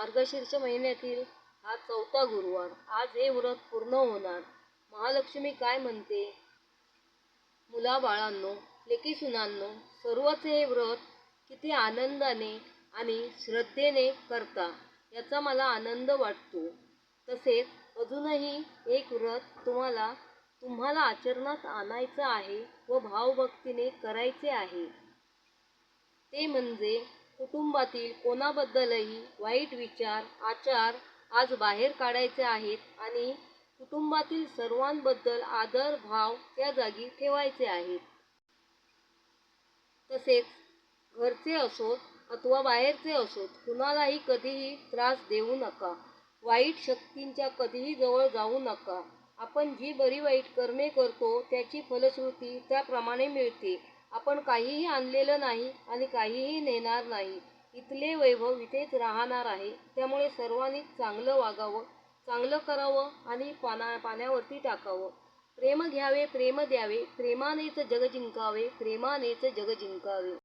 मार्गशीर्ष महिन्यातील हा चौथा गुरुवार. आज हे व्रत पूर्ण होणार. महालक्ष्मी काय म्हणते? मुलाबाळांनो लेकी सुनांनो सर्वच हे व्रत किती आनंदाने आणि श्रद्धेने करता याचा मला आनंद वाटतो. तसेच अजूनही एक व्रत तुम्हाला तुम्हाला आचरणात आणायचं आहे व भावभक्तीने करायचे आहे. ते म्हणजे कुटुंबातील कोणाबद्दलही वाईट विचार आचार आज बाहेर काढायचे आहेत आणि कुटुंबातील सर्वांबद्दल आदर भाव त्या जागी ठेवायचे आहेत. तसेच घरचे असोत अथवा बाहेरचे असोत कुणालाही कधीही त्रास देऊ नका. वाईट शक्तींच्या कधीही जवळ जाऊ नका. आपण जी बरी वाईट कर्मे करतो त्याची फलश्रुती त्याप्रमाणे मिळते. आपण काहीही आणलेलं नाही आणि काहीही नेणार नाही. इथले वैभव इथेच राहणार आहे. त्यामुळे सर्वांनी चांगलं वागावं चांगलं करावं आणि पाना पाण्यावरती टाकावं. प्रेम घ्यावे प्रेम द्यावे प्रेमानेच जग जिंकावे प्रेमानेच जग जिंकावे.